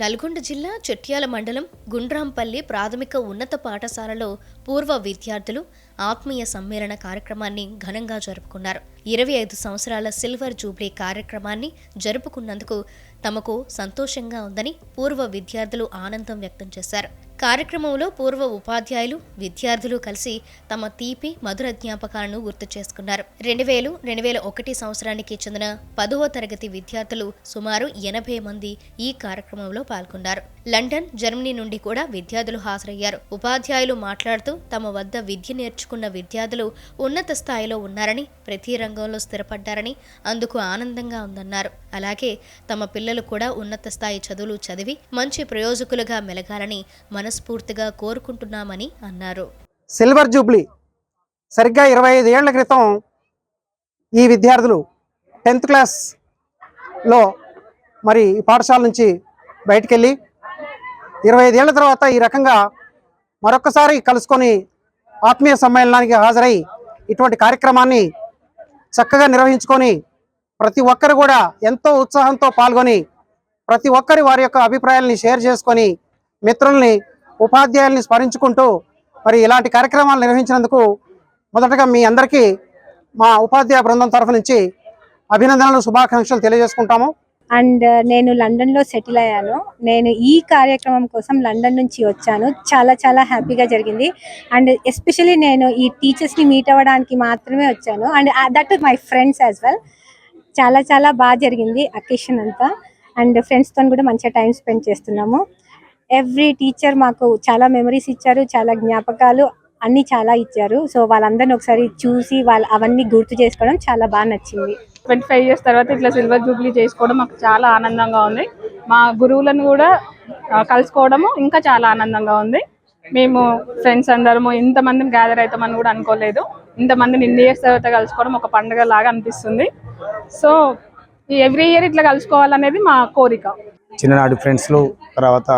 నల్గొండ జిల్లా చెట్యాల మండలం గుండ్రాంపల్లి ప్రాథమిక ఉన్నత పాఠశాలలో పూర్వ విద్యార్థులు ఆత్మీయ సమ్మేళన కార్యక్రమాన్ని ఘనంగా జరుపుకున్నారు. ఇరవై ఐదు సంవత్సరాల సిల్వర్ జూబ్లీ కార్యక్రమాన్ని జరుపుకున్నందుకు తమకు సంతోషంగా ఉందని పూర్వ విద్యార్థులు ఆనందం వ్యక్తం చేశారు. కార్యక్రమంలో పూర్వ ఉపాధ్యాయులు విద్యార్థులు కలిసి తమ తీపి మధుర జ్ఞాపకాలను గుర్తు చేసుకున్నారు. రెండు వేలు రెండు వేల ఒకటి సంవత్సరానికి చెందిన పదవ తరగతి విద్యార్థులు సుమారు ఎనభై మంది ఈ కార్యక్రమంలో పాల్గొన్నారు. లండన్ జర్మనీ నుండి కూడా విద్యార్థులు హాజరయ్యారు. ఉపాధ్యాయులు మాట్లాడుతూ తమ వద్ద విద్య నేర్చుకున్న విద్యార్థులు ఉన్నత స్థాయిలో ఉన్నారని ప్రతి రంగంలో స్థిరపడ్డారని అందుకు ఆనందంగా ఉందన్నారు. అలాగే తమ పిల్లలు కూడా ఉన్నత స్థాయి చదువులు చదివి మంచి ప్రయోజకులుగా మెలగాలని మనస్ఫూర్తిగా కోరుకుంటున్నామని అన్నారు. సిల్వర్ జూబ్లీ సరిగ్గా ఇరవై ఐదు ఏళ్ళ క్రితం ఈ విద్యార్థులు టెన్త్ క్లాస్లో మరి ఈ పాఠశాల నుంచి బయటికి వెళ్ళి ఇరవై ఐదేళ్ళ తర్వాత ఈ రకంగా మరొకసారి కలుసుకొని ఆత్మీయ సమ్మేళనానికి హాజరై ఇటువంటి కార్యక్రమాన్ని చక్కగా నిర్వహించుకొని ప్రతి ఒక్కరు కూడా ఎంతో ఉత్సాహంతో పాల్గొని ప్రతి ఒక్కరి వారి యొక్క అభిప్రాయాల్ని షేర్ చేసుకొని మిత్రుల్ని ఉపాధ్యాయుల్ని స్మరించుకుంటూ మరి ఇలాంటి కార్యక్రమాలు నిర్వహించినందుకు మొదటగా మీ అందరికీ మా ఉపాధ్యాయ బృందం తరఫు నుంచి అభినందనలు శుభాకాంక్షలు తెలియజేసుకుంటాము. అండ్ నేను లండన్లో సెటిల్ అయ్యాను. నేను ఈ కార్యక్రమం కోసం లండన్ నుంచి వచ్చాను. చాలా చాలా హ్యాపీగా జరిగింది. అండ్ ఎస్పెషలీ నేను ఈ టీచర్స్ని మీట్ అవ్వడానికి మాత్రమే వచ్చాను. And that my friends as well. చాలా చాలా బాగా జరిగింది అకేషన్ అంతా. అండ్ ఫ్రెండ్స్తో కూడా మంచిగా టైం స్పెండ్ చేస్తున్నాము. ఎవ్రీ టీచర్ మాకు చాలా మెమరీస్ ఇచ్చారు చాలా జ్ఞాపకాలు అన్నీ చాలా ఇచ్చారు. సో వాళ్ళందరిని ఒకసారి చూసి వాళ్ళ అవన్నీ గుర్తు చేసుకోవడం చాలా బాగా నచ్చింది. ట్వంటీ ఫైవ్ ఇయర్స్ తర్వాత ఇట్లా సిల్వర్ జూబ్లీ చేసుకోవడం మాకు చాలా ఆనందంగా ఉంది. మా గురువులను కూడా కలుసుకోవడము ఇంకా చాలా ఆనందంగా ఉంది. మేము ఫ్రెండ్స్ అందరము ఇంతమందిని గ్యాదర్ అవుతామని కూడా అనుకోలేదు. ఇంతమందిని ఇన్ని ఇయర్స్ తర్వాత కలుసుకోవడం ఒక పండుగ లాగా అనిపిస్తుంది. సో ఎవ్రీ ఇయర్ ఇట్లా కలుసుకోవాలనేది మా కోరిక. చిన్ననాటి ఫ్రెండ్స్లు తర్వాత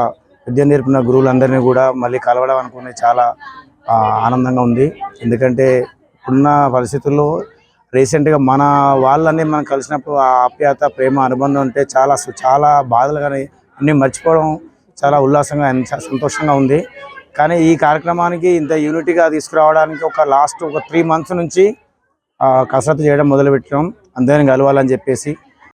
విద్య నేర్పిన గురువులందరినీ కూడా మళ్ళీ కలవడం అనుకునే చాలా ఆనందంగా ఉంది. ఎందుకంటే ఉన్న పరిస్థితుల్లో రీసెంట్గా మన వాళ్ళని మనం కలిసినప్పుడు ఆ ఆప్యాయత ప్రేమ అనుబంధం అంటే చాలా చాలా బాధలు కానీ అన్నీ మర్చిపోవడం చాలా ఉల్లాసంగా సంతోషంగా ఉంది. కానీ ఈ కార్యక్రమానికి ఇంత యూనిటీగా తీసుకురావడానికి ఒక లాస్ట్ ఒక త్రీ మంత్స్ నుంచి కసరత్తు చేయడం మొదలుపెట్టాం. అందరిని కలవాలని చెప్పేసి